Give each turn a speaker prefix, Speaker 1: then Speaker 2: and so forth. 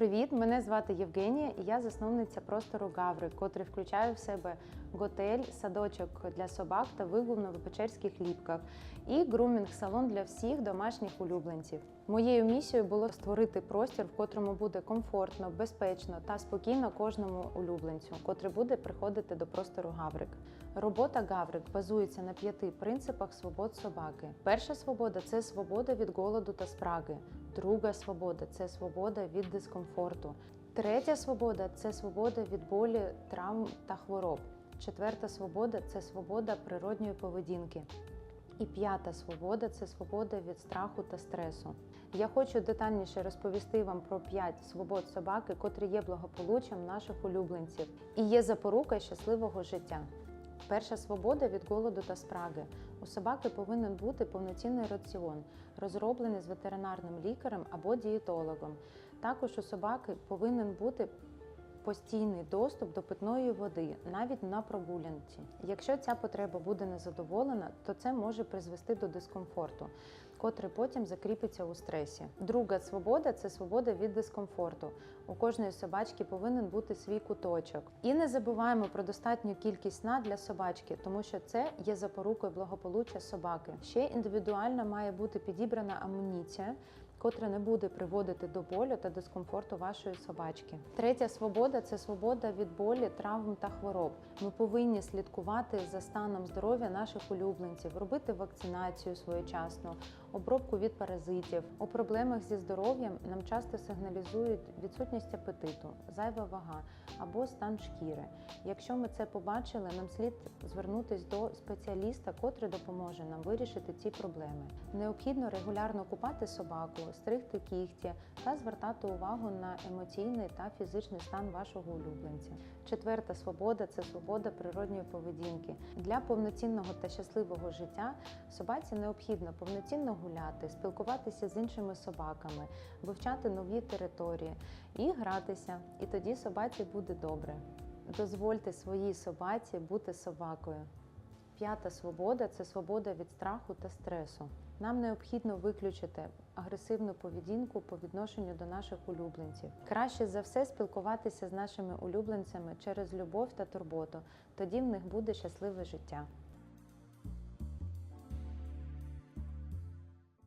Speaker 1: Привіт, мене звати Євгенія, і я засновниця простору Гаври, котрий включає в себе готель, садочок для собак та вигул на Печерських ліпках і грумінг-салон для всіх домашніх улюбленців. Моєю місією було створити простір, в котрому буде комфортно, безпечно та спокійно кожному улюбленцю, котрий буде приходити до простору Гаврик. Робота Гаврик базується на п'яти принципах свобод собаки. Перша свобода це свобода від голоду та спраги. Друга свобода це свобода від дискомфорту. Третя свобода це свобода від болі, травм та хвороб. Четверта свобода це свобода природньої поведінки. І п'ята свобода це свобода від страху та стресу. Я хочу детальніше розповісти вам про п'ять свобод собаки, котрі є благополуччям наших улюбленців і є запорука щасливого життя. Перша свобода від голоду та спраги. У собаки повинен бути повноцінний раціон, розроблений з ветеринарним лікарем або дієтологом. Також у собаки повинен бути постійний доступ до питної води, навіть на прогулянці. Якщо ця потреба буде незадоволена, то це може призвести до дискомфорту, котрий потім закріпиться у стресі. Друга свобода це свобода від дискомфорту. У кожної собачки повинен бути свій куточок. І не забуваємо про достатню кількість сна для собачки, тому що це є запорукою благополуччя собаки. Ще індивідуально має бути підібрана амуніція котра не буде приводити до болю та дискомфорту вашої собачки. Третя свобода це свобода від болі, травм та хвороб. Ми повинні слідкувати за станом здоров'я наших улюбленців, робити вакцинацію своєчасно, обробку від паразитів. У проблемах зі здоров'ям нам часто сигналізують відсутність апетиту, зайва вага або стан шкіри. Якщо ми це побачили, нам слід звернутися до спеціаліста, котрий допоможе нам вирішити ці проблеми. Необхідно регулярно купати собаку, стригти кігті та звертати увагу на емоційний та фізичний стан вашого улюбленця. Четверта свобода це свобода природньої поведінки. Для повноцінного та щасливого життя собаці необхідно повноцінно гуляти, спілкуватися з іншими собаками, вивчати нові території і гратися. І тоді собаці буде добре. Дозвольте своїй собаці бути собакою. П'ята свобода це свобода від страху та стресу. Нам необхідно виключити агресивну поведінку по відношенню до наших улюбленців. Краще за все спілкуватися з нашими улюбленцями через любов та турботу. Тоді в них буде щасливе життя.